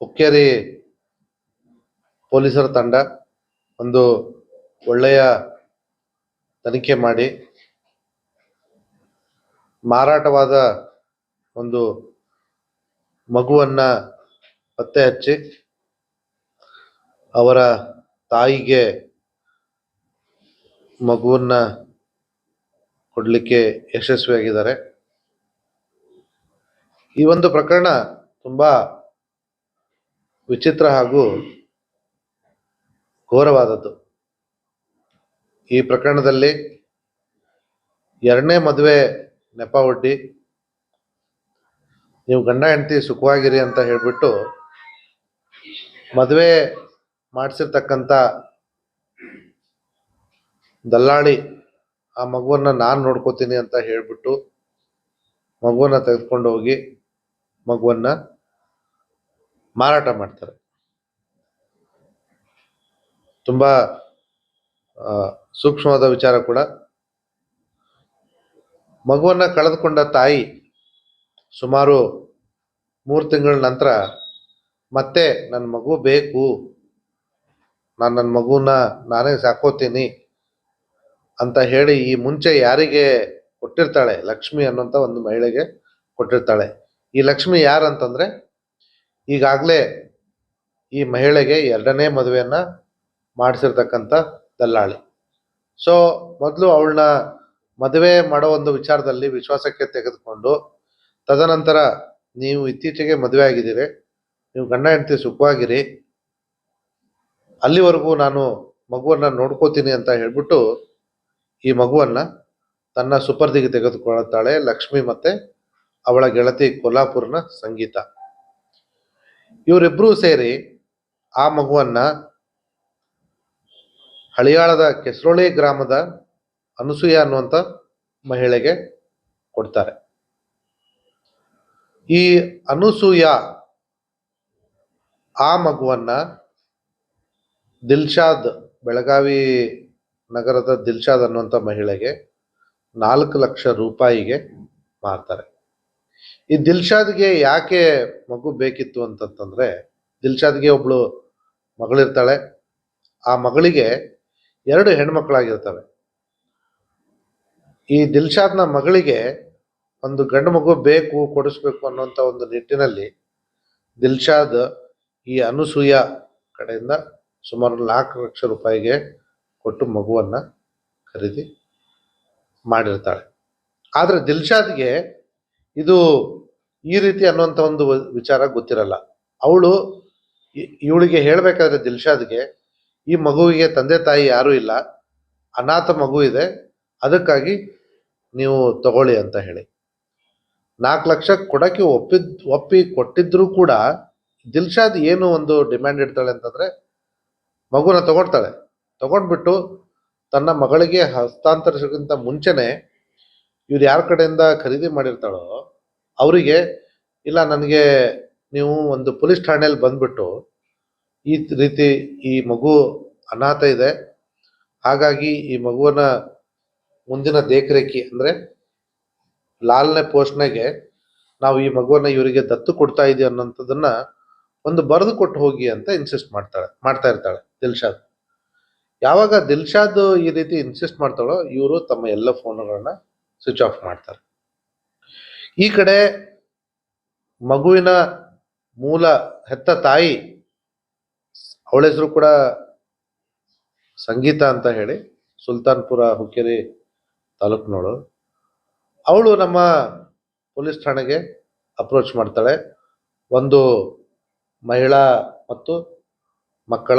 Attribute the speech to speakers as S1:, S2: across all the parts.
S1: ಹುಕ್ಕೇರಿ ಪೊಲೀಸರ ತಂಡ ಒಂದು ಒಳ್ಳೆಯ ತನಿಖೆ ಮಾಡಿ ಮಾರಾಟವಾದ ಒಂದು ಮಗುವನ್ನ ಪತ್ತೆ ಹಚ್ಚಿ ಅವರ ತಾಯಿಗೆ ಮಗುವನ್ನ ಕೊಡಲಿಕ್ಕೆ ಯಶಸ್ವಿಯಾಗಿದ್ದಾರೆ. ಈ ಒಂದು ಪ್ರಕರಣ ತುಂಬಾ ವಿಚಿತ್ರ ಹಾಗೂ ಘೋರವಾದದ್ದು. ಈ ಪ್ರಕರಣದಲ್ಲಿ ಎರಡನೇ ಮದುವೆ ನೆಪ ಒಡ್ಡಿ, ನೀವು ಗಂಡ ಹೆಂಡತಿ ಸುಖವಾಗಿರಿ ಅಂತ ಹೇಳಿಬಿಟ್ಟು ಮದುವೆ ಮಾಡಿಸಿರ್ತಕ್ಕಂಥ ದಲ್ಲಾಳಿ, ಆ ಮಗುವನ್ನು ನಾನು ನೋಡ್ಕೋತೀನಿ ಅಂತ ಹೇಳಿಬಿಟ್ಟು ಮಗುವನ್ನು ತೆಗೆದುಕೊಂಡು ಹೋಗಿ ಮಗುವನ್ನ ಮಾರಾಟ ಮಾಡ್ತಾರೆ. ತುಂಬಾ ಸೂಕ್ಷ್ಮವಾದ ವಿಚಾರ ಕೂಡ. ಮಗುವನ್ನು ಕಳೆದುಕೊಂಡ ತಾಯಿ ಸುಮಾರು ಮೂರು ತಿಂಗಳ ನಂತರ, ಮತ್ತೆ ನನ್ನ ಮಗು ಬೇಕು. ನಾನು ನನ್ನ ಮಗುನ ನಾನೇ ಸಾಕೋತೀನಿ ಅಂತ ಹೇಳಿ ಈ ಮುಂಚೆ ಯಾರಿಗೆ ಕೊಟ್ಟಿರ್ತಾಳೆ ಲಕ್ಷ್ಮಿ ಅನ್ನುವಂಥ ಒಂದು ಮಹಿಳೆಗೆ ಕೊಟ್ಟಿರ್ತಾಳೆ. ಈ ಲಕ್ಷ್ಮಿ ಯಾರಂತಂದ್ರೆ ಈಗಾಗಲೇ ಈ ಮಹಿಳೆಗೆ ಎರಡನೇ ಮದುವೆಯನ್ನ ಮಾಡಿಸಿರ್ತಕ್ಕಂಥ ದಲ್ಲಾಳಿ. ಸೊ ಮೊದಲು ಅವಳನ್ನ ಮದುವೆ ಮಾಡೋ ಒಂದು ವಿಚಾರದಲ್ಲಿ ವಿಶ್ವಾಸಕ್ಕೆ ತೆಗೆದುಕೊಂಡು, ತದನಂತರ ನೀವು ಇತ್ತೀಚೆಗೆ ಮದುವೆ ಆಗಿದ್ದೀರಿ, ನೀವು ಗಂಡ, ಹೆಂಡತಿ ಸುಖವಾಗಿರಿ, ಅಲ್ಲಿವರೆಗೂ ನಾನು ಮಗುವನ್ನ ನೋಡ್ಕೋತೀನಿ ಅಂತ ಹೇಳ್ಬಿಟ್ಟು ಈ ಮಗುವನ್ನ ತನ್ನ ಸುಪರ್ದಿಗೆ ತೆಗೆದುಕೊಳ್ಳುತ್ತಾಳೆ ಲಕ್ಷ್ಮಿ ಮತ್ತೆ ಅವಳ ಗೆಳತಿ ಕೊಲ್ಲಾಪುರ್ನ ಸಂಗೀತ. ಇವರಿಬ್ರು ಸೇರಿ ಆ ಮಗುವನ್ನ ಹಳಿಯಾಳದ ಕೆಸರೋಳಿ ಗ್ರಾಮದ ಅನಸೂಯ ಅನ್ನುವಂಥ ಮಹಿಳೆಗೆ ಕೊಡ್ತಾರೆ. ಈ ಅನಸೂಯ ಆ ಮಗುವನ್ನ ದಿಲ್ಶಾದ್ ಬೆಳಗಾವಿ ನಗರದ ದಿಲ್ಶಾದ್ ಅನ್ನುವಂಥ ಮಹಿಳೆಗೆ ನಾಲ್ಕು ಲಕ್ಷ ರೂಪಾಯಿಗೆ ಮಾರ್ತಾರೆ. ಈ ದಿಲ್ಶಾದ್ಗೆ ಯಾಕೆ ಮಗು ಬೇಕಿತ್ತು ಅಂತಂತಂದ್ರೆ ದಿಲ್ಶಾದ್ಗೆ ಒಬ್ಳು ಮಗಳಿರ್ತಾಳೆ. ಆ ಮಗಳಿಗೆ ಎರಡು ಹೆಣ್ಮಕ್ಳಾಗಿರ್ತವೆ. ಈ ದಿಲ್ಶಾದ್ನ ಮಗಳಿಗೆ ಒಂದು ಗಂಡು ಮಗು ಬೇಕು, ಕೊಡಿಸ್ಬೇಕು ಅನ್ನುವಂಥ ಒಂದು ನಿಟ್ಟಿನಲ್ಲಿ ದಿಲ್ಶಾದ್ ಈ ಅನುಸೂಯ ಕಡೆಯಿಂದ ಸುಮಾರು ನಾಲ್ಕು ಲಕ್ಷ ರೂಪಾಯಿಗೆ ಕೊಟ್ಟು ಮಗುವನ್ನ ಖರೀದಿ ಮಾಡಿರ್ತಾಳೆ. ಆದ್ರೆ ದಿಲ್ಶಾದ್ಗೆ ಇದು ಈ ರೀತಿ ಅನ್ನುವಂಥ ಒಂದು ವಿಚಾರ ಗೊತ್ತಿರಲ್ಲ. ಅವಳು ಇವಳಿಗೆ ಹೇಳಬೇಕಾದ್ರೆ ದಿಲ್ಶಾದ್ಗೆ ಈ ಮಗುವಿಗೆ ತಂದೆ ತಾಯಿ ಯಾರೂ ಇಲ್ಲ, ಅನಾಥ ಮಗು ಇದೆ, ಅದಕ್ಕಾಗಿ ನೀವು ತಗೊಳ್ಳಿ ಅಂತ ಹೇಳಿ. ನಾಲ್ಕು ಲಕ್ಷ ಕೊಡೋಕ್ಕೆ ಒಪ್ಪಿದ್, ಒಪ್ಪಿ ಕೊಟ್ಟಿದ್ರೂ ಕೂಡ ದಿಲ್ಶಾದ್ ಏನು ಒಂದು ಡಿಮ್ಯಾಂಡ್ ಇಡ್ತಾಳೆ ಅಂತಂದ್ರೆ ಮಗುನ ತಗೊಳ್ತಾಳೆ. ತಗೊಂಡ್ಬಿಟ್ಟು ತನ್ನ ಮಗಳಿಗೆ ಹಸ್ತಾಂತರಿಸೋಕ್ಕಿಂತ ಮುಂಚೆನೆ ಇವ್ರು ಯಾರ ಕಡೆಯಿಂದ ಖರೀದಿ ಮಾಡಿರ್ತಾಳೋ ಅವರಿಗೆ, ಇಲ್ಲ, ನನಗೆ ನೀವು ಒಂದು ಪೊಲೀಸ್ ಠಾಣೆಯಲ್ಲಿ ಬಂದ್ಬಿಟ್ಟು ಈ ರೀತಿ ಈ ಮಗು ಅನಾಥ ಇದೆ. ಹಾಗಾಗಿ ಈ ಮಗುವನ್ನ ಮುಂದಿನ ದೇಖರೇಖಿ ಅಂದ್ರೆ ಲಾಲ್ನೆ ಪೋಷಣೆಗೆ ನಾವು ಈ ಮಗುವನ್ನ ಇವರಿಗೆ ದತ್ತು ಕೊಡ್ತಾ ಇದೀವಿ ಅನ್ನೋಂಥದ್ದನ್ನ ಒಂದು ಬರೆದು ಕೊಟ್ಟು ಹೋಗಿ ಅಂತ ಇನ್ಸಿಸ್ಟ್ ಮಾಡ್ತಾಳೆ, ಮಾಡ್ತಾ ಇರ್ತಾಳೆ ದಿಲ್ಶಾದ್ ಯಾವಾಗ ದಿಲ್ಶಾದ್ ಈ ರೀತಿ ಇನ್ಸಿಸ್ಟ್ ಮಾಡ್ತಾಳೋ, ಇವರು ತಮ್ಮ ಎಲ್ಲ ಫೋನ್ಗಳನ್ನ ಸ್ವಿಚ್ ಆಫ್ ಮಾಡ್ತಾರೆ. ಈ ಕಡೆ ಮಗುವಿನ ಮೂಲ ಹೆತ್ತ ತಾಯಿ, ಅವಳ ಹೆಸರು ಕೂಡ ಸಂಗೀತ ಅಂತ ಹೇಳಿ, ಸುಲ್ತಾನ್ಪುರ, ಹುಕ್ಕೇರಿ ತಾಲೂಕಿನವಳು. ಅವಳು ನಮ್ಮ ಪೊಲೀಸ್ ಠಾಣೆಗೆ ಅಪ್ರೋಚ್ ಮಾಡ್ತಾಳೆ. ಒಂದು ಮಹಿಳಾ ಮತ್ತು ಮಕ್ಕಳ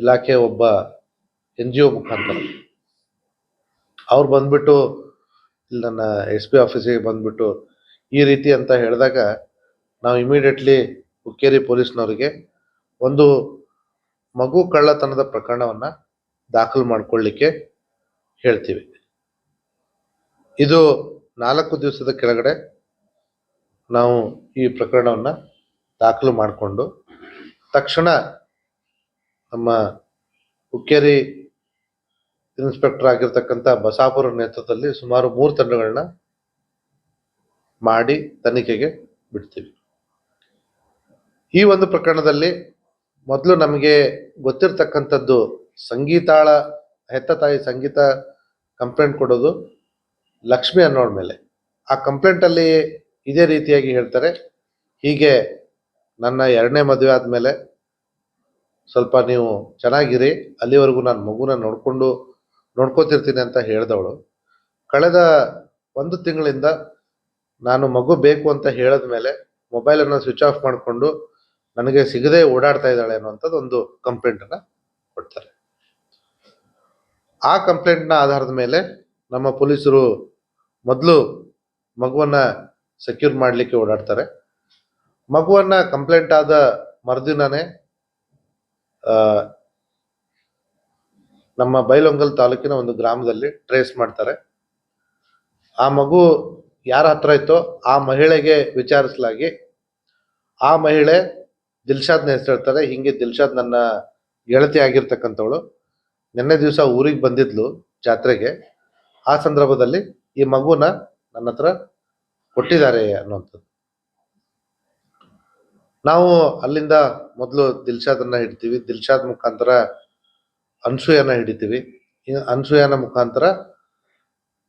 S1: ಇಲಾಖೆ ಒಬ್ಬ ಎನ್ ಜಿ ಒ ಮುಖಾಂತರ. ಅವ್ರು ಬಂದ್ಬಿಟ್ಟು, ಇಲ್ಲಿ ನನ್ನ ಎಸ್ ಪಿ ಆಫೀಸಿಗೆ ಬಂದ್ಬಿಟ್ಟು ಈ ರೀತಿ ಅಂತ ಹೇಳಿದಾಗ ನಾವು ಇಮಿಡಿಯೇಟ್ಲಿ ಹುಕ್ಕೇರಿ ಪೊಲೀಸ್ನವರಿಗೆ ಒಂದು ಮಗು ಕಳ್ಳತನದ ಪ್ರಕರಣವನ್ನು ದಾಖಲು ಮಾಡಿಕೊಳ್ಳಿಕ್ಕೆ ಹೇಳ್ತೀವಿ. ಇದು ನಾಲ್ಕು ದಿವಸದ ಕೆಳಗಡೆ ನಾವು ಈ ಪ್ರಕರಣವನ್ನು ದಾಖಲು ಮಾಡಿಕೊಂಡು ತಕ್ಷಣ ನಮ್ಮ ಹುಕ್ಕೇರಿ ಇನ್ಸ್ಪೆಕ್ಟರ್ ಆಗಿರ್ತಕ್ಕಂಥ ಬಸಾಪುರ ನೇತೃತ್ವದಲ್ಲಿ ಸುಮಾರು ಮೂರು ತಂಡಗಳನ್ನ ಮಾಡಿ ತನಿಖೆಗೆ ಬಿಡ್ತೀವಿ. ಈ ಒಂದು ಪ್ರಕರಣದಲ್ಲಿ ಮೊದಲು ನಮಗೆ ಗೊತ್ತಿರ್ತಕ್ಕಂಥದ್ದು ಸಂಗೀತಾಳ, ಹೆತ್ತ ತಾಯಿ ಸಂಗೀತ ಕಂಪ್ಲೇಂಟ್ ಕೊಡೋದು ಲಕ್ಷ್ಮಿ ಅನ್ನೋರ ಮೇಲೆ. ಆ ಕಂಪ್ಲೇಂಟಲ್ಲಿ ಇದೇ ರೀತಿಯಾಗಿ ಹೇಳ್ತಾರೆ, ಹೀಗೆ ನನ್ನ ಎರಡನೇ ಮದುವೆ ಆದಮೇಲೆ ಸ್ವಲ್ಪ ನೀವು ಚೆನ್ನಾಗಿರಿ, ಅಲ್ಲಿವರೆಗೂ ನಾನು ಮಗುನ ನೋಡಿಕೊಂಡು ನೋಡ್ಕೋತಿರ್ತೀನಿ ಅಂತ ಹೇಳಿದವಳು. ಕಳೆದ ಒಂದು ತಿಂಗಳಿಂದ ನಾನು ಮಗು ಬೇಕು ಅಂತ ಹೇಳಿದ ಮೇಲೆ ಮೊಬೈಲನ್ನು ಸ್ವಿಚ್ ಆಫ್ ಮಾಡಿಕೊಂಡು ನನಗೆ ಸಿಗದೆ ಓಡಾಡ್ತಾ ಇದ್ದಾಳೆ ಅನ್ನುವಂಥದ್ದು ಒಂದು ಕಂಪ್ಲೇಂಟನ್ನು ಕೊಡ್ತಾರೆ. ಆ ಕಂಪ್ಲೇಂಟ್ನ ಆಧಾರದ ಮೇಲೆ ನಮ್ಮ ಪೊಲೀಸರು ಮೊದಲು ಮಗುವನ್ನ ಸೆಕ್ಯೂರ್ ಮಾಡಲಿಕ್ಕೆ ಓಡಾಡ್ತಾರೆ. ಮಗುವನ್ನ ಕಂಪ್ಲೇಂಟ್ ಆದ ಮರುದಿನನೇ ನಮ್ಮ ಬೈಲೊಂಗಲ್ ತಾಲೂಕಿನ ಒಂದು ಗ್ರಾಮದಲ್ಲಿ ಟ್ರೇಸ್ ಮಾಡ್ತಾರೆ. ಆ ಮಗು ಯಾರ ಹತ್ರ ಇತ್ತೋ ಆ ಮಹಿಳೆಗೆ ವಿಚಾರಿಸಲಾಗಿ, ಆ ಮಹಿಳೆ ದಿಲ್ಶಾದ್ನ ಹೆಸರು ಹೇಳ್ತಾರೆ. ಹಿಂಗೆ ದಿಲ್ಶಾದ್ ನನ್ನ ಗೆಳತಿ ಆಗಿರ್ತಕ್ಕಂಥವಳು. ನಿನ್ನೆ ದಿವಸ ಊರಿಗೆ ಬಂದಿದ್ಲು ಜಾತ್ರೆಗೆ. ಆ ಸಂದರ್ಭದಲ್ಲಿ ಈ ಮಗುನ ನನ್ನ ಹತ್ರ ಕೊಟ್ಟಿದ್ದಾರೆ ಅನ್ನುವಂಥದ್ದು. ನಾವು ಅಲ್ಲಿಂದ ಮೊದಲು ದಿಲ್ಶಾದನ್ನ ಹಿಡಿತೀವಿ. ದಿಲ್ಶಾದ್ ಮುಖಾಂತರ ಅನ್ಸೂಯನ ಹಿಡಿತೀವಿ. ಅನ್ಸೂಯನ ಮುಖಾಂತರ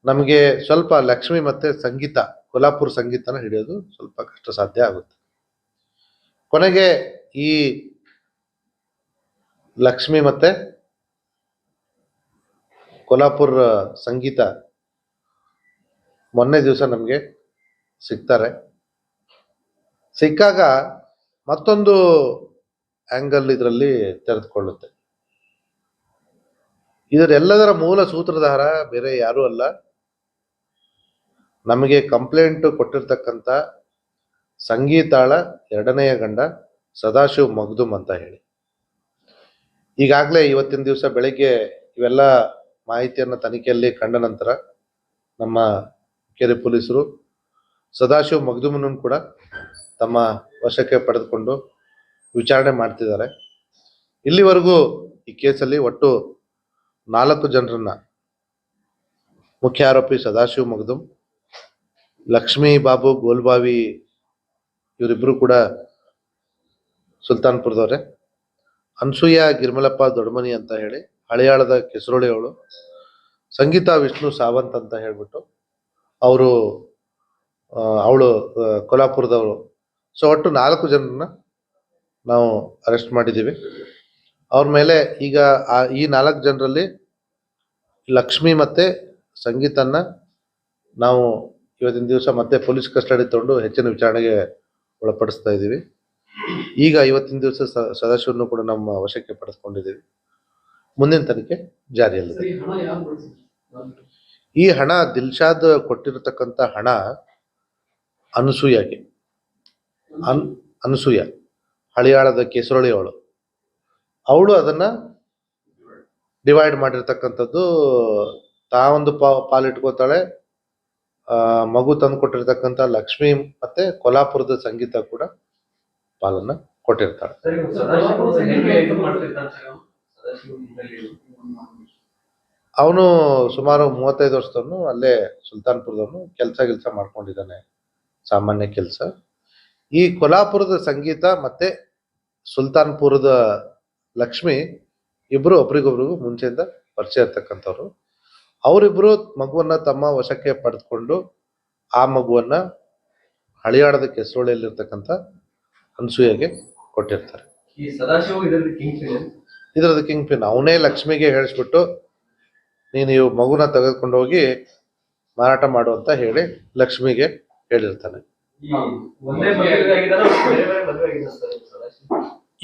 S1: ನಮಗೆ ಸ್ವಲ್ಪ ಲಕ್ಷ್ಮಿ ಮತ್ತೆ ಸಂಗೀತ, ಕೊಲ್ಹಾಪುರ ಸಂಗೀತನ ಹಿಡಿಯೋದು ಸ್ವಲ್ಪ ಕಷ್ಟ ಸಾಧ್ಯ ಆಗುತ್ತೆ. ಕೊನೆಗೆ ಈ ಲಕ್ಷ್ಮಿ ಮತ್ತೆ ಕೊಲ್ಹಾಪುರ ಸಂಗೀತ ಮೊನ್ನೆ ದಿವಸ ನಮಗೆ ಸಿಗ್ತಾರೆ. ಸಿಕ್ಕಾಗ ಮತ್ತೊಂದು ಆಂಗಲ್ ಇದರಲ್ಲಿ ತೆರೆದುಕೊಳ್ಳುತ್ತೆ. ಇದರೆಲ್ಲದರ ಮೂಲ ಸೂತ್ರಧಾರ ಬೇರೆ ಯಾರೂ ಅಲ್ಲ. ನಮಗೆ ಕಂಪ್ಲೇಂಟ್ ಕೊಟ್ಟಿರ್ತಕ್ಕಂಥ ಸಂಗೀತಾಳ ಎರಡನೆಯ ಗಂಡ ಸದಾಶಿವ್ ಮಗ್ದುಮ್ ಅಂತ ಹೇಳಿ. ಈಗಾಗಲೇ ಇವತ್ತಿನ ದಿವಸ ಬೆಳಗ್ಗೆ ಇವೆಲ್ಲ ಮಾಹಿತಿಯನ್ನು ತನಿಖೆಯಲ್ಲಿ ಕಂಡ ನಂತರ ನಮ್ಮ ಕೆರೆ ಪೊಲೀಸರು ಸದಾಶಿವ್ ಮಗ್ದುಮನನ್ನು ಕೂಡ ತಮ್ಮ ವಶಕ್ಕೆ ಪಡೆದುಕೊಂಡು ವಿಚಾರಣೆ ಮಾಡ್ತಿದ್ದಾರೆ. ಇಲ್ಲಿವರೆಗೂ ಈ ಕೇಸಲ್ಲಿ ಒಟ್ಟು ನಾಲ್ಕು ಜನರನ್ನ ಮುಖ್ಯ ಆರೋಪಿ ಸದಾಶಿವ್ ಮಗ್ದುಮ್ ಲಕ್ಷ್ಮೀ, ಬಾಬು, ಗೋಲ್ಬಾವಿ ಇವರಿಬ್ಬರು ಕೂಡ ಸುಲ್ತಾನ್ಪುರದವ್ರೆ. ಅನ್ಸೂಯ, ಗಿರ್ಮಲಪ್ಪ, ದೊಡ್ಮನಿ ಅಂತ ಹೇಳಿ ಹಳೆಯಾಳದ ಕೆಸರೋಳಿ ಅವಳು ಸಂಗೀತ, ವಿಷ್ಣು, ಸಾವಂತ್ ಅಂತ ಹೇಳ್ಬಿಟ್ಟು ಅವರು ಅವಳು ಕೊಲ್ಹಾಪುರದವರು. ಸೊ ಒಟ್ಟು ನಾಲ್ಕು ಜನರನ್ನ ನಾವು ಅರೆಸ್ಟ್ ಮಾಡಿದ್ದೀವಿ. ಅವ್ರ ಮೇಲೆ ಈಗ ಈ ನಾಲ್ಕು ಜನರಲ್ಲಿ ಲಕ್ಷ್ಮಿ ಮತ್ತೆ ಸಂಗೀತನ್ನ ನಾವು ಇವತ್ತಿನ ದಿವಸ ಮತ್ತೆ ಪೊಲೀಸ್ ಕಸ್ಟಡಿ ತಗೊಂಡು ಹೆಚ್ಚಿನ ವಿಚಾರಣೆಗೆ ಒಳಪಡಿಸ್ತಾ ಇದ್ದೀವಿ. ಈಗ ಇವತ್ತಿನ ದಿವಸ ಸದಸ್ಯರನ್ನು ಕೂಡ ನಮ್ಮ ವಶಕ್ಕೆ ಪಡೆದುಕೊಂಡಿದ್ದೀವಿ. ಮುಂದಿನ ತನಿಖೆ ಜಾರಿಯಲ್ಲಿದೆ. ಈ ಹಣ ದಿಲ್ಶಾದ್ ಕೊಟ್ಟಿರತಕ್ಕಂಥ ಹಣ ಅನಸೂಯಗೆ ಅನ್ ಅನಸೂಯ ಹಳಿಯಾಳದ ಕೇಸರಳಿ ಅವಳು ಅವಳು ಅದನ್ನ ಡಿವೈಡ್ ಮಾಡಿರ್ತಕ್ಕಂಥದ್ದು ತಾವೊಂದು ಪಾ ಪಾಲಿಟ್ಕೋತಾಳೆ ಆ ಮಗು ತಂದು ಕೊಟ್ಟಿರ್ತಕ್ಕಂಥ ಲಕ್ಷ್ಮಿ ಮತ್ತೆ ಕೊಲ್ಲಾಪುರದ ಸಂಗೀತ ಕೂಡ ಪಾಲನ್ನ
S2: ಸರ್ ಅವ್ನು?
S1: ಸುಮಾರು ಮೂವತ್ತೈದು ವರ್ಷದವನು ಅಲ್ಲೇ ಸುಲ್ತಾನ್ಪುರದವನು ಕೆಲಸ ಕೆಲಸ ಮಾಡ್ಕೊಂಡಿದ್ದಾನೆ ಸಾಮಾನ್ಯ ಕೆಲಸ. ಈ ಕೊಲ್ಲಾಪುರದ ಸಂಗೀತ ಮತ್ತೆ ಸುಲ್ತಾನ್ಪುರದ ಲಕ್ಷ್ಮಿ ಇಬ್ರು ಒಬ್ರಿಗೊಬ್ರಿಗೂ ಮುಂಚೆಯಿಂದ ಪರಿಚಯ ಇರ್ತಕ್ಕಂಥವ್ರು. ಅವರಿಬ್ರು ಮಗುವನ್ನ ತಮ್ಮ ವಶಕ್ಕೆ ಪಡೆದುಕೊಂಡು ಆ ಮಗುವನ್ನ ಹಳಿಯಾಡದ ಕೆಸರೋಳಿಯಲ್ಲಿರ್ತಕ್ಕಂಥ ಅನ್ಸೂಯಗೆ ಕೊಟ್ಟಿರ್ತಾರೆ.
S2: ಇದರಲ್ಲಿ ಕಿಂಗ್ ಫಿಲಂ
S1: ಇದ್ರದ್ದು ಕಿಂಗ್ ಪಿನ್ ಅವನೇ ಲಕ್ಷ್ಮಿಗೆ ಹೇಳಿಸ್ಬಿಟ್ಟು ನೀನು ಇವ್ ಮಗುನ ತೆಗೆದುಕೊಂಡು ಹೋಗಿ ಮಾರಾಟ ಮಾಡು ಅಂತ ಹೇಳಿ ಲಕ್ಷ್ಮಿಗೆ ಹೇಳಿರ್ತಾನೆ.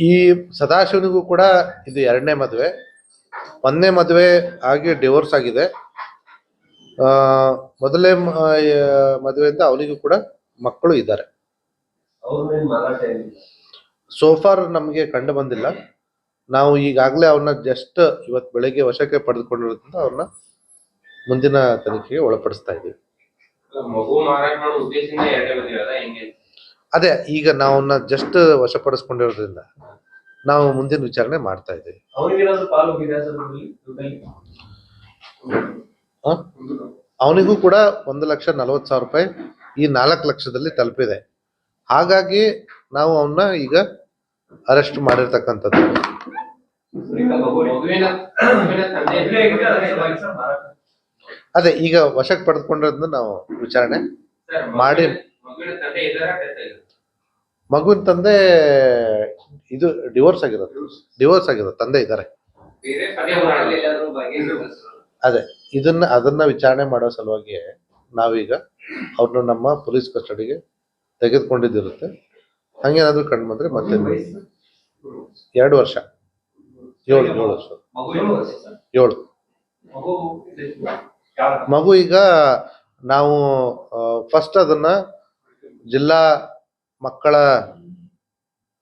S2: ಈ
S1: ಸದಾಶಿವನಿಗೂ ಕೂಡ ಇದು ಎರಡನೇ ಮದುವೆ. ಒಂದನೇ ಮದುವೆ ಆಗಿ ಡಿವೋರ್ಸ್ ಆಗಿದೆ. ಆ ಮೊದಲನೇ ಮ- ಆ, ಮದುವೆಯಿಂದ ಅವನಿಗೂ ಕೂಡ ಮಕ್ಕಳು ಇದ್ದಾರೆ. ಸೋಫಾರ್ ನಮಗೆ ಕಂಡು ಬಂದಿಲ್ಲ. ನಾವು ಈಗಾಗಲೇ ಅವನ್ನ ಜಸ್ಟ್ ಇವತ್ತು ಬೆಳಗ್ಗೆ ವಶಕ್ಕೆ ಪಡೆದುಕೊಂಡಿರೋದ್ರಿಂದ ಅವ್ರನ್ನ ಮುಂದಿನ ತನಿಖೆಗೆ ಒಳಪಡಿಸ್ತಾ ಇದ್ದೀವಿ.
S3: ಅದ
S1: ಅದೇ ಈಗ ನಾವನ್ನ ಜಸ್ಟ್ ವಶಪಡಿಸ್ಕೊಂಡಿರೋದ್ರಿಂದ ನಾವು ಮುಂದಿನ ವಿಚಾರಣೆ ಮಾಡ್ತಾ ಇದ್ದೀವಿ. ಅವನಿಗೂ ಕೂಡ ಒಂದು ಲಕ್ಷ ನಲವತ್ತು ಸಾವಿರ ರೂಪಾಯಿ ಈ ನಾಲ್ಕು ಲಕ್ಷದಲ್ಲಿ ತಲುಪಿದೆ. ಹಾಗಾಗಿ ನಾವು ಅವನ್ನ ಈಗ ಅರೆಸ್ಟ್ ಮಾಡಿರ್ತಕ್ಕಂಥದ್ದು. ಅದೇ, ಈಗ ವಶಕ್ಕೆ ಪಡೆದುಕೊಂಡಿರೋದನ್ನ ನಾವು ವಿಚಾರಣೆ ಮಾಡಿ-
S3: ಮಗುವಿನ- ತಂದೆ
S1: ಇದು ಡಿವೋರ್ಸ್ ಆಗಿರೋದು. ಡಿವೋರ್ಸ್ ಆಗಿರೋದು, ತಂದೆ ಇದ್ದಾರೆ.
S2: ಅದೇ.
S1: ಇದನ್ನ ಅದನ್ನ ವಿಚಾರಣೆ ಮಾಡೋ ಸಲುವಾಗಿ ನಾವೀಗ ಅವ್ರನ್ನ ನಮ್ಮ ಪೊಲೀಸ್ ಕಸ್ಟಡಿಗೆ ತೆಗೆದುಕೊಂಡಿದ್ದಿರುತ್ತೆ. ಹಂಗೇನಾದ್ರೂ ಕಂಡು ಬಂದ್ರೆ ಮತ್ತೆ ಎರಡು ವರ್ಷ. ಏಳು ಏಳು ವರ್ಷ? ಏಳು
S2: ಮಗು
S1: ಮಗು ಈಗ ನಾವು ಫಸ್ಟ್ ಅದನ್ನ ಜಿಲ್ಲಾ ಮಕ್ಕಳ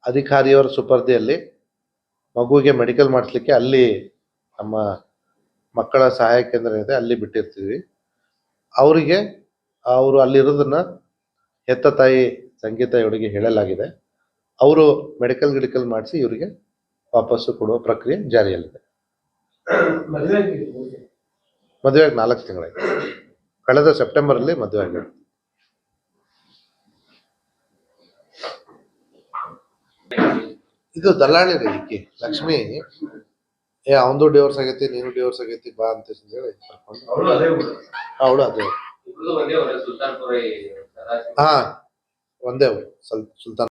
S1: ಅಧಿಕಾರಿಯವರ ಸುಪರ್ದಿಯಲ್ಲಿ ಮಗುವಿಗೆ ಮೆಡಿಕಲ್ ಮಾಡಿಸ್ಲಿಕ್ಕೆ ಅಲ್ಲಿ ನಮ್ಮ ಮಕ್ಕಳ ಸಹಾಯ ಕೇಂದ್ರ ಇದೆ ಅಲ್ಲಿ ಬಿಟ್ಟಿರ್ತೀವಿ. ಅವರಿಗೆ ಅವರು ಅಲ್ಲಿರೋದನ್ನ ಹೆತ್ತ ತಾಯಿ ಸಂಗೀತ ಇವರಿಗೆ ಹೇಳಲಾಗಿದೆ. ಅವರು ಮೆಡಿಕಲ್ ಗಿಡಿಕಲ್ ಮಾಡಿಸಿ ಇವರಿಗೆ ವಾಪಸ್ಸು ಕೊಡುವ ಪ್ರಕ್ರಿಯೆ ಜಾರಿಯಲ್ಲಿದೆ. ಮದುವೆಗೆ ನಾಲ್ಕು ತಿಂಗಳಾಯ್ತು. ಕಳೆದ ಸೆಪ್ಟೆಂಬರಲ್ಲಿ ಮದುವೆ ಆಗಿದೆ ಇದು ದಲ್ಲಾಳಿ ರೀ ಲಕ್ಷ್ಮಿ. ಏ ಅವಂದು ಡಿವೋರ್ಸ್ ಆಗೈತಿ ನೀನು ಡಿವೋರ್ಸ್ ಆಗೈತಿ ಬಾ ಅಂತ ಹೇಳಿ. ಕರ್ಕೊಂಡು
S2: ಅವ್ರು
S1: ಅವಳು ಅದೇ ಹಾ ಒಂದೇ ಅವಳು ಸುಲ್- ಸುಲ್ತಾನ್